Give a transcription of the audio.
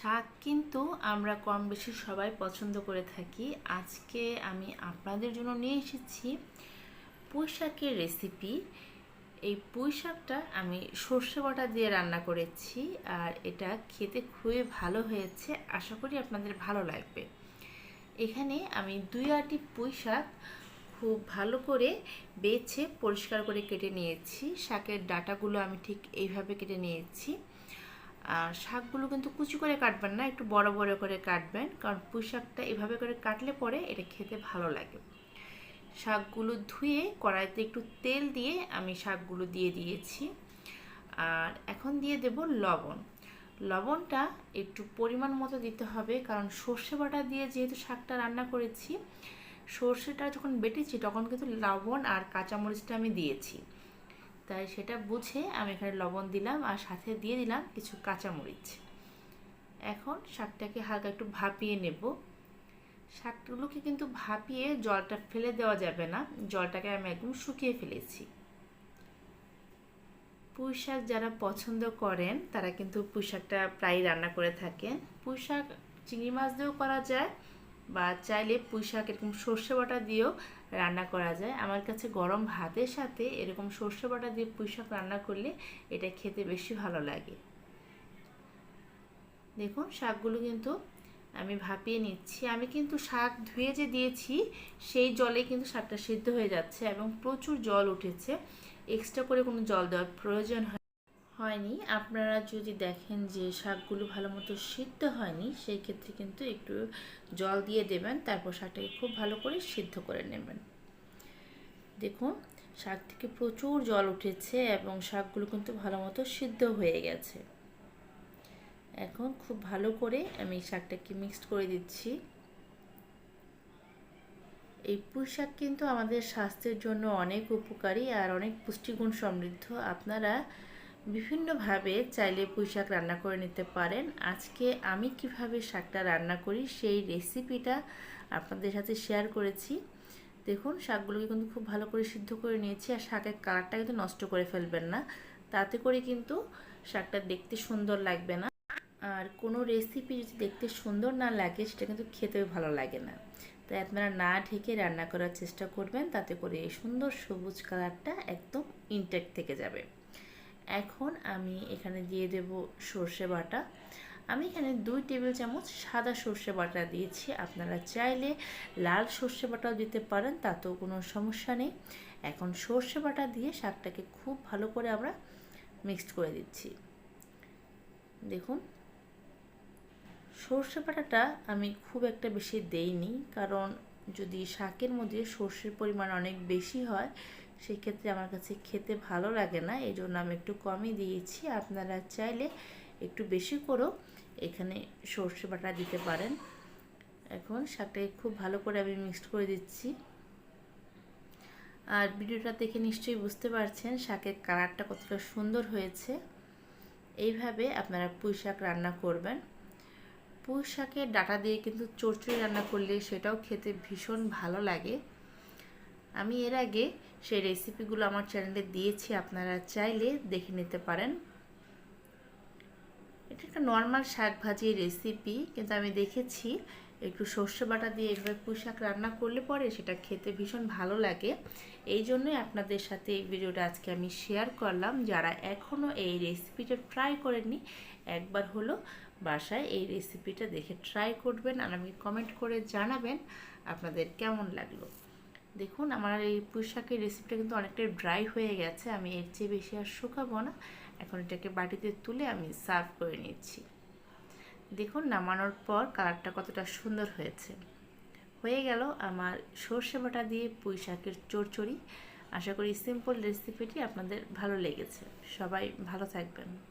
শাক কিন্তু আমরা কম বেশি সবাই পছন্দ করে থাকি। আজকে আমি আপনাদের জন্য নিয়ে এসেছি পুঁই শাকের রেসিপি এই পুঁই শাকটা আমি সর্ষে বাটা দিয়ে রান্না করেছি আর এটা খেতে খুবই ভালো হয়েছে। আশা করি আপনাদের ভালো লাগবে। এখানে আমি দুই আটি পুঁই শাক খুব ভালো করে বেছে পরিষ্কার করে কেটে নিয়েছি। শাকের ডাটাগুলো আমি ঠিক এইভাবে কেটে নিয়েছি। আর শাকগুলো কিন্তু কুচি করে কাটবেন না, একটু বড় বড় করে কাটবেন, কারণ পুঁই শাকটা এভাবে করে কাটলে পরে এটা খেতে ভালো লাগে। শাকগুলো ধুয়ে কড়াইতে একটু তেল দিয়ে আমি শাকগুলো দিয়ে দিয়েছি। আর এখন দিয়ে দেব লবণ। লবণটা একটু পরিমাণ মতো দিতে হবে, কারণ সর্ষে বাটা দিয়ে যেহেতু শাকটা রান্না করেছি, সর্ষেটা যখন বেটেছি তখন কিন্তু লবণ আর কাঁচামরিচটা আমি দিয়েছি। তাই সেটা বুঝে আমি এখানে লবণ দিলাম আর সাথে দিয়ে দিলাম কিছু কাঁচামরিচ। এখন শাকটাকে হালকা একটু ভাপিয়ে নেব। শাকগুলোকে কিন্তু ভাপিয়ে জলটা ফেলে দেওয়া যাবে না। জলটাকে আমি একদম শুকিয়ে ফেলেছি। পুঁই শাক যারা পছন্দ করেন, তারা কিন্তু পুঁই শাকটা প্রায় রান্না করে থাকেন পুঁই শাক চিংড়ি মাছ দিয়েও করা যায়, বা চাইলে পুঁই শাক এরকম সর্ষে বাটা দিয়েও রান্না করা যায়। আমার কাছে গরম ভাতের সাথে এরকম সর্ষে বাটা দিয়ে পুঁই শাক রান্না করলে এটা খেতে বেশি ভালো লাগে। দেখুন, শাকগুলো কিন্তু আমি ভাপিয়ে নিচ্ছি। আমি কিন্তু শাক ধুয়ে যে দিয়েছি, সেই জলে কিন্তু শাকটা সিদ্ধ হয়ে যাচ্ছে এবং প্রচুর জল উঠেছে। এক্সট্রা করে কোনো জল দেওয়ার প্রয়োজন হয় হয়নি। আপনারা যদি দেখেন যে শাকগুলো ভালো মতো সিদ্ধ হয়নি সেই ক্ষেত্রে কিন্তু একটু জল দিয়ে দেবেন, তারপর শাকটাকে খুব ভালো করে সিদ্ধ করে নেবেন। দেখুন, শাক থেকে প্রচুর জল উঠেছে এবং শাকগুলো কিন্তু ভালো মতো সিদ্ধ হয়ে গেছে। এখন খুব ভালো করে আমি শাকটাকে মিক্সড করে দিচ্ছি। এই পুঁই শাক কিন্তু আমাদের স্বাস্থ্যের জন্য অনেক উপকারী আর অনেক পুষ্টিগুণ সমৃদ্ধ। আপনারা বিভিন্নভাবে চাইলে পুঁই শাক রান্না করে নিতে পারেন। আজকে আমি কীভাবে শাকটা রান্না করি সেই রেসিপিটা আপনাদের সাথে শেয়ার করেছি। দেখুন, শাকগুলোকে কিন্তু খুব ভালো করে সিদ্ধ করে নিয়েছি আর শাকের কালারটা কিন্তু নষ্ট করে ফেলবেন না। তাতে করে কিন্তু শাকটা দেখতে সুন্দর লাগবে না। আর কোনো রেসিপি যদি দেখতে সুন্দর না লাগে, সেটা কিন্তু খেতেও ভালো লাগে না। তাই আপনারা না ঢেকে রান্না করার চেষ্টা করবেন, তাতে করে এই সুন্দর সবুজ কালারটা একদম ইনটেক থেকে যাবে। এখন আমি এখানে দিয়ে দেব সর্ষে বাটা। আমি এখানে দুই টেবিল চামচ সাদা সর্ষে বাটা দিয়েছি। আপনারা চাইলে লাল সর্ষে বাটাও দিতে পারেন, তাতেও কোনো সমস্যা নেই। এখন সর্ষে বাটা দিয়ে শাকটাকে খুব ভালো করে আমরা মিক্সড করে দিচ্ছি। দেখুন, সর্ষে বাটাটা আমি খুব একটা বেশি দেইনি, কারণ যদি শাকের মধ্যে সর্ষের পরিমাণ অনেক বেশি হয় সেক্ষেত্রে আমার কাছে খেতে ভালো লাগে না এই জন্য আমি একটু কমই দিয়েছি। আপনারা চাইলে একটু বেশি করেও এখানে সর্ষে বাটা দিতে পারেন। এখন শাকটাকে খুব ভালো করে আমি মিক্সড করে দিচ্ছি। আর ভিডিওটা দেখে নিশ্চয়ই বুঝতে পারছেন শাকের কালারটা কতটা সুন্দর হয়েছে। এইভাবে আপনারা পুঁই শাক রান্না করবেন। পুঁই শাকের ডাটা দিয়ে কিন্তু চড়চড়ি রান্না করলে সেটাও খেতে ভীষণ ভালো লাগে। আমি এর আগে সেই রেসিপিগুলো আমার চ্যানেলে দিয়েছি, আপনারা চাইলে দেখে নিতে পারেন। এটা একটা নর্মাল শাক ভাজির রেসিপি কিন্তু আমি দেখেছি একটু সর্ষে বাটা দিয়ে এভাবে পুঁই রান্না করলে পরে সেটা খেতে ভীষণ ভালো লাগে। এই জন্যই আপনাদের সাথে এই ভিডিওটা আজকে আমি শেয়ার করলাম। যারা এখনও এই রেসিপিটা ট্রাই করেননি, একবার হলো বাসায় এই রেসিপিটা দেখে ট্রাই করবেন আর আমি কমেন্ট করে জানাবেন আপনাদের কেমন লাগল। দেখুন, আমার এই পুঁই শাকের রেসিপিটা কিন্তু অনেকটাই ড্রাই হয়ে গেছে। আমি এর চেয়ে বেশি আর শুকাবো না। এখন এটাকে বাটিতে তুলে আমি সার্ভ করে নিচ্ছি। দেখুন, নামানোর পর কালারটা কতটা সুন্দর হয়েছে। হয়ে গেল আমার সর্ষে বাটা দিয়ে পুঁই শাকের চড়চড়ি। আশা করি সিম্পল রেসিপিটি আপনাদের ভালো লেগেছে। সবাই ভালো থাকবেন।